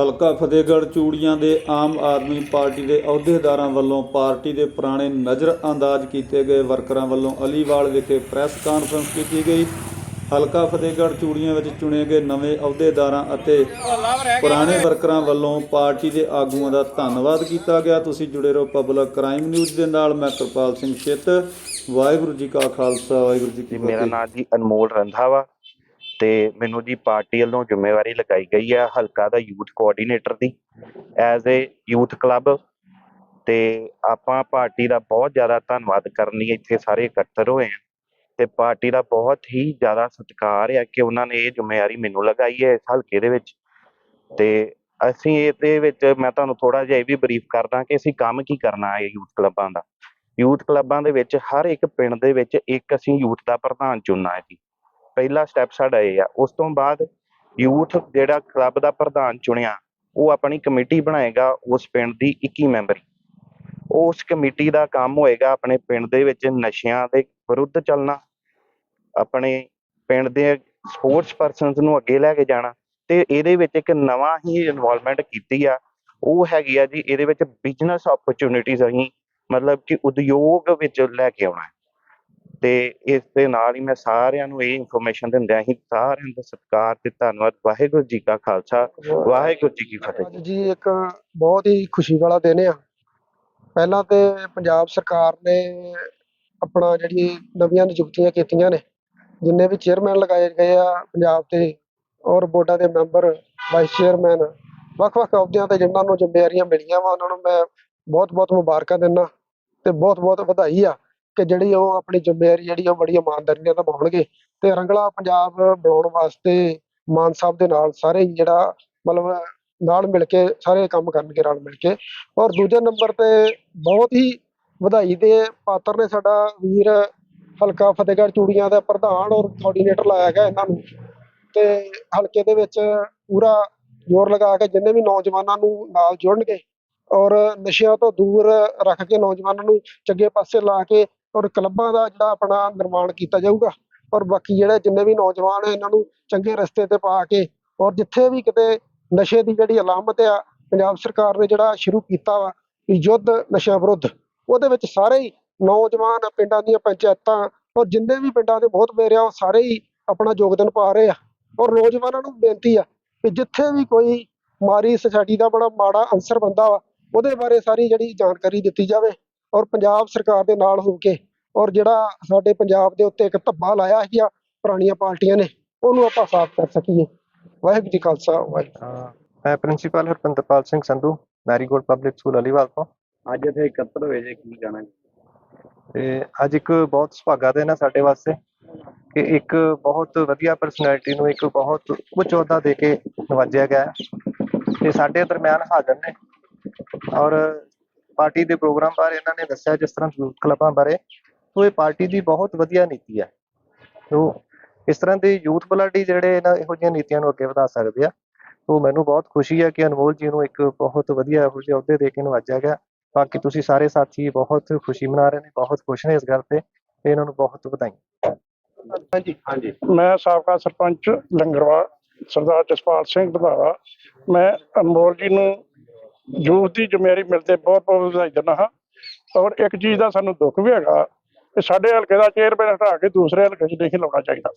ਹਲਕਾ ਫਤਿਹਗੜ੍ਹ ਚੂੜੀਆਂ ਦੇ ਆਮ ਆਦਮੀ ਪਾਰਟੀ ਦੇ ਅਹੁਦੇਦਾਰਾਂ ਵੱਲੋਂ ਪਾਰਟੀ ਦੇ ਪੁਰਾਣੇ ਨਜ਼ਰ ਅੰਦਾਜ਼ ਕੀਤੇ ਗਏ ਵਰਕਰਾਂ ਵੱਲੋਂ ਅਲੀਵਾਲ ਵਿਖੇ ਪ੍ਰੈਸ ਕਾਨਫਰੰਸ ਕੀਤੀ ਗਈ। ਹਲਕਾ ਫਤਿਹਗੜ੍ਹ ਚੂੜੀਆਂ ਵਿੱਚ ਚੁਣੇ ਗਏ ਨਵੇਂ ਅਹੁਦੇਦਾਰਾਂ ਅਤੇ ਪੁਰਾਣੇ ਵਰਕਰਾਂ ਵੱਲੋਂ ਪਾਰਟੀ ਦੇ ਆਗੂਆਂ ਦਾ ਧੰਨਵਾਦ ਕੀਤਾ ਗਿਆ। ਤੁਸੀਂ ਜੁੜੇ ਰਹੋ ਪਬਲਿਕ ਕ੍ਰਾਈਮ ਨਿਊਜ਼ ਦੇ ਨਾਲ। ਮੈਂ ਕਿਰਪਾਲ ਸਿੰਘ ਚਿੱਤ ਵਾਹਿਗੁਰੂ ਜੀ ਕਾ ਖਾਲਸਾ। ਵਾਹਿਗੁਰੂ ਜੀ ਕੀ ਜੀ ਮੇਰਾ ਫਤਿਹ। ਨਾਮ ਜੀ ਅਨਮੋਲ ਰੰਧਾਵਾ। ਤੇ ਮੈਨੂੰ ਜੀ ਪਾਰਟੀ ਵੱਲੋਂ ਜ਼ਿੰਮੇਵਾਰੀ ਲਗਾਈ ਗਈ ਹੈ ਹਲਕਾ ਦਾ ਯੂਥ ਕੋਆਰਡੀਨੇਟਰ ਦੀ ਐਜ਼ ਏ ਯੂਥ ਕਲੱਬ ਤੇ ਆਪਾਂ ਪਾਰਟੀ ਦਾ ਬਹੁਤ ਜ਼ਿਆਦਾ ਧੰਨਵਾਦ ਕਰਨ ਲਈ ਇੱਥੇ ਸਾਰੇ ਇਕੱਤਰ ਹੋਏ ਹਾਂ ਤੇ ਪਾਰਟੀ ਦਾ ਬਹੁਤ ਹੀ ਜ਼ਿਆਦਾ ਸਤਿਕਾਰ ਹੈ ਕਿ ਉਹਨਾਂ ਨੇ ਇਹ ਜ਼ਿੰਮੇਵਾਰੀ ਮੈਨੂੰ ਲਗਾਈ ਹੈ ਇਸ ਹਲਕੇ ਦੇ ਵਿੱਚ। ਤੇ ਅਸੀਂ ਇਹਦੇ ਵਿੱਚ ਮੈਂ ਤੁਹਾਨੂੰ ਥੋੜਾ ਜਿਹਾ ਇਹ ਵੀ ਬਰੀਫ ਕਰਦਾ ਕਿ ਅਸੀਂ ਕੰਮ ਕੀ ਕਰਨਾ ਹੈ ਯੂਥ ਕਲੱਬਾਂ ਦਾ। ਯੂਥ ਕਲੱਬਾਂ ਦੇ ਵਿੱਚ ਹਰ ਇੱਕ ਪਿੰਡ ਦੇ ਵਿੱਚ ਇੱਕ ਅਸੀਂ ਯੂਥ ਦਾ ਪ੍ਰਧਾਨ ਚੁਣਨਾ ਹੈ ਜੀ। ਪਹਿਲਾ ਸਟੈਪ ਸਾਡਾ ਇਹ ਆ। ਉਸ ਤੋਂ ਬਾਅਦ ਯੂਥ ਜਿਹੜਾ ਕਲੱਬ ਦਾ ਪ੍ਰਧਾਨ ਚੁਣਿਆ, ਉਹ ਆਪਣੀ ਕਮੇਟੀ ਬਣਾਏਗਾ ਉਸ ਪਿੰਡ ਦੀ 21 ਮੈਂਬਰੀ। ਉਸ ਕਮੇਟੀ ਦਾ ਕੰਮ ਹੋਏਗਾ ਆਪਣੇ ਪਿੰਡ ਦੇ ਵਿੱਚ ਨਸ਼ਿਆਂ ਦੇ ਵਿਰੁੱਧ ਚੱਲਣਾ, ਆਪਣੇ ਪਿੰਡ ਦੇ ਸਪੋਰਟਸ ਪਰਸਨਸ ਨੂੰ ਅੱਗੇ ਲੈ ਕੇ ਜਾਣਾ ਤੇ ਇਹਦੇ ਵਿੱਚ ਇੱਕ ਨਵਾਂ ਹੀ ਇਨਵੋਲਵਮੈਂਟ ਕੀਤੀ ਆ। ਉਹ ਹੈਗੀ ਆ ਜੀ, ਇਹਦੇ ਵਿੱਚ ਬਿਜ਼ਨਸ ਓਪਰਚੁਨਿਟੀਜ਼ ਅਸੀਂ ਮਤਲਬ ਕਿ ਉਦਯੋਗ ਵਿੱਚ ਲੈ ਕੇ ਆਉਣਾ। ਤੇ ਇਸ ਦੇ ਨਾਲ ਹੀ ਮੈਂ ਸਾਰਿਆਂ ਨੂੰ ਇਹ ਇਨਫੋਰਮੇਸ਼ਨ ਦਿੰਦਿਆਂ ਹੀ ਸਾਰਿਆਂ ਦਾ ਸਤਿਕਾਰ ਤੇ ਧੰਨਵਾਦ। ਵਾਹਿਗੁਰੂ ਜੀ ਕਾ ਖਾਲਸਾ ਵਾਹਿਗੁਰੂ ਜੀ ਕੀ ਫਤਿਹ। ਜੀ ਇੱਕ ਬਹੁਤ ਹੀ ਖੁਸ਼ੀ ਵਾਲਾ ਦਿਨ ਆ। ਪਹਿਲਾਂ ਤੇ ਪੰਜਾਬ ਸਰਕਾਰ ਨੇ ਆਪਣਾ ਜਿਹੜੀ ਨਵੀਆਂ ਨਿਯੁਕਤੀਆਂ ਕੀਤੀਆਂ ਨੇ ਜਿੰਨੇ ਵੀ ਚੇਅਰਮੈਨ ਲਗਾਏ ਗਏ ਆ ਪੰਜਾਬ ਤੇ ਔਰ ਬੋਰਡਾਂ ਦੇ ਮੈਂਬਰ ਵਾਈਸ ਚੇਅਰਮੈਨ ਵੱਖ-ਵੱਖ ਅਹੁਦਿਆਂ ਤੇ ਜਿਨ੍ਹਾਂ ਨੂੰ ਜ਼ਿੰਮੇਵਾਰੀਆਂ ਮਿਲੀਆਂ ਵਾ ਉਹਨਾਂ ਨੂੰ ਮੈਂ ਬਹੁਤ-ਬਹੁਤ ਮੁਬਾਰਕਾਂ ਦਿੰਦਾ ਤੇ ਬਹੁਤ-ਬਹੁਤ ਵਧਾਈ ਆ। ਕਿ ਜਿਹੜੀ ਉਹ ਆਪਣੀ ਜ਼ਿੰਮੇਵਾਰੀ ਜਿਹੜੀ ਉਹ ਬੜੀ ਇਮਾਨਦਾਰੀ ਨਾਲ ਨਿਭਾਉਣਗੇ ਤੇ ਰੰਗਲਾ ਪੰਜਾਬ ਬਣਾਉਣ ਵਾਸਤੇ ਮਾਨ ਸਾਹਿਬ ਦੇ ਨਾਲ ਸਾਰੇ ਜਿਹੜਾ ਮਤਲਬ ਨਾਲ ਮਿਲ ਕੇ ਸਾਰੇ ਕੰਮ ਕਰਨਗੇ, ਰਲ ਮਿਲ ਕੇ। ਔਰ ਦੂਜੇ ਨੰਬਰ ਤੇ ਬਹੁਤ ਹੀ ਵਧਾਈ ਦੇ ਪਾਤਰ ਨੇ ਸਾਡਾ ਵੀਰ ਹਲਕਾ ਫਤਿਹਗੜ੍ਹ ਚੂੜੀਆਂ ਦਾ ਪ੍ਰਧਾਨ ਔਰ ਕੋਆਰਡੀਨੇਟਰ ਲਾਇਆ ਗਿਆ ਇਹਨਾਂ ਨੂੰ। ਤੇ ਹਲਕੇ ਦੇ ਵਿੱਚ ਪੂਰਾ ਜ਼ੋਰ ਲਗਾ ਕੇ ਜਿੰਨੇ ਵੀ ਨੌਜਵਾਨਾਂ ਨੂੰ ਨਾਲ ਜੁੜਨਗੇ ਔਰ ਨਸ਼ਿਆਂ ਤੋਂ ਦੂਰ ਰੱਖ ਕੇ ਨੌਜਵਾਨਾਂ ਨੂੰ ਚੰਗੇ ਪਾਸੇ ਲਾ ਕੇ ਔਰ ਕਲੱਬਾਂ ਦਾ ਜਿਹੜਾ ਆਪਣਾ ਨਿਰਮਾਣ ਕੀਤਾ ਜਾਊਗਾ। ਔਰ ਬਾਕੀ ਜਿਹੜੇ ਜਿੰਨੇ ਵੀ ਨੌਜਵਾਨ ਹੈ ਇਹਨਾਂ ਨੂੰ ਚੰਗੇ ਰਸਤੇ ਤੇ ਪਾ ਕੇ ਔਰ ਜਿੱਥੇ ਵੀ ਕਿਤੇ ਨਸ਼ੇ ਦੀ ਜਿਹੜੀ ਅਲਾਮਤ ਆ, ਪੰਜਾਬ ਸਰਕਾਰ ਨੇ ਜਿਹੜਾ ਸ਼ੁਰੂ ਕੀਤਾ ਵਾ ਯੁੱਧ ਨਸ਼ਿਆਂ ਵਿਰੁੱਧ, ਉਹਦੇ ਵਿੱਚ ਸਾਰੇ ਹੀ ਨੌਜਵਾਨ ਪਿੰਡਾਂ ਦੀਆਂ ਪੰਚਾਇਤਾਂ ਔਰ ਜਿੰਨੇ ਵੀ ਪਿੰਡਾਂ ਦੇ ਬਹੁਤ ਮੇਰੇ ਆ, ਉਹ ਸਾਰੇ ਹੀ ਆਪਣਾ ਯੋਗਦਾਨ ਪਾ ਰਹੇ ਆ। ਔਰ ਨੌਜਵਾਨਾਂ ਨੂੰ ਬੇਨਤੀ ਆ ਕਿ ਜਿੱਥੇ ਵੀ ਕੋਈ ਮਾਰੀ ਸੁਸਾਇਟੀ ਦਾ ਬੜਾ ਮਾੜਾ ਅਨਸਰ ਬੰਦਾ ਵਾ, ਉਹਦੇ ਬਾਰੇ ਸਾਰੀ ਜਿਹੜੀ ਜਾਣਕਾਰੀ ਦਿੱਤੀ ਜਾਵੇ। ਔਰ ਪੰਜਾਬ ਸਰਕਾਰ ਦੇ ਨਾਲ ਹੋ ਕੇ ਔਰ ਜਿਹੜਾ ਸਾਡੇ ਪੰਜਾਬ ਦੇ ਉੱਤੇ ਇੱਕ ਧੱਬਾ ਲਾਇਆ ਸੀਗਾ ਪੁਰਾਣੀਆਂ ਪਾਰਟੀਆਂ ਨੇ ਉਹਨੂੰ ਆਪਾਂ ਸਾਫ਼ ਕਰ ਸਕੀਏ। ਵਾਹਿਗੁਰੂ ਜੀ ਖਾਲਸਾ ਵਾਹਿਗੁਰੂ ਮੈਂ principal Harpinderpal Singh Sandhu Marigold Public School Aliwal ਤੋਂ। ਅੱਜ ਇੱਥੇ ਇਕੱਤਰ ਹੋਏ ਜੇ ਕੀ ਕਹਿਣਾ ਤੇ ਅੱਜ ਇੱਕ ਬਹੁਤ ਸੁਭਾਗਾ ਦਿਨ ਹੈ ਸਾਡੇ ਵਾਸਤੇ ਕਿ ਇੱਕ ਬਹੁਤ ਵਧੀਆ ਪਰਸਨੈਲਿਟੀ ਨੂੰ ਇੱਕ ਬਹੁਤ ਉੱਚ ਅਹੁਦਾ ਦੇ ਕੇ ਨਵਾਜਿਆ ਗਿਆ ਤੇ ਸਾਡੇ ਦਰਮਿਆਨ ਹਾਜ਼ਰ ਨੇ। ਔਰ ਪਾਰਟੀ ਦੇ ਪ੍ਰੋਗਰਾਮ ਬਾਰੇ ਇਹਨਾਂ ਨੇ ਦੱਸਿਆ ਜਿਸ ਤਰ੍ਹਾਂ ਯੂਥ ਕਲੱਬਾਂ ਬਾਰੇ ਸੋ ਇਹ ਪਾਰਟੀ ਦੀ ਬਹੁਤ ਵਧੀਆ ਨੀਤੀ ਹੈ। ਸੋ ਇਸ ਤਰ੍ਹਾਂ ਦੇ ਯੂਥ ਬਲੱਡੀ ਜਿਹੜੇ ਇਹਨਾਂ ਇਹੋ ਜਿਹੀਆਂ ਨੀਤੀਆਂ ਨੂੰ ਅੱਗੇ ਵਧਾ ਸਕਦੇ ਆ ਸੋ ਮੈਨੂੰ ਬਹੁਤ ਖੁਸ਼ੀ ਹੈ ਕਿ ਅਨਮੋਲ ਜੀ ਨੂੰ ਇੱਕ ਬਹੁਤ ਵਧੀਆ ਇਹੋ ਜਿਹੇ ਅਹੁਦੇ ਦੇ ਕੇ ਨਵਾਜਿਆ ਗਿਆ। ਬਾਕੀ ਤੁਸੀਂ ਸਾਰੇ ਸਾਥੀ ਬਹੁਤ ਖੁਸ਼ੀ ਮਨਾ ਰਹੇ ਨੇ ਬਹੁਤ ਖੁਸ਼ ਨੇ ਇਸ ਗੱਲ ਤੇ ਤੇ ਇਹਨਾਂ ਨੂੰ ਬਹੁਤ ਵਧਾਈ ਹਾਂਜੀ। ਹਾਂਜੀ। ਮੈਂ ਸਾਬਕਾ ਸਰਪੰਚ ਲੰਗਰਵਾ ਸਰਦਾਰ ਜਸਪਾਲ ਸਿੰਘ ਵਧਾਵਾ ਮੈਂ ਅਨਮੋਲ ਜੀ ਨੂੰ ਯੂਥ ਦੀ ਜ਼ਿੰਮੇਵਾਰੀ ਮਿਲਦੇ ਬਹੁਤ ਬਹੁਤ ਵਧਾਈ ਦਿੰਦਾ ਹਾਂ। ਔਰ ਇੱਕ ਚੀਜ਼ ਦਾ ਸਾਨੂੰ ਦੁੱਖ ਵੀ ਹੈਗਾ ਕਿ ਸਾਡੇ ਹਲਕੇ ਦਾ ਚੇਅਰਮੈਨ ਹਟਾ ਕੇ ਦੂਸਰੇ ਹਲਕੇ 'ਚ ਨਹੀਂ ਲਾਉਣਾ ਚਾਹੀਦਾ।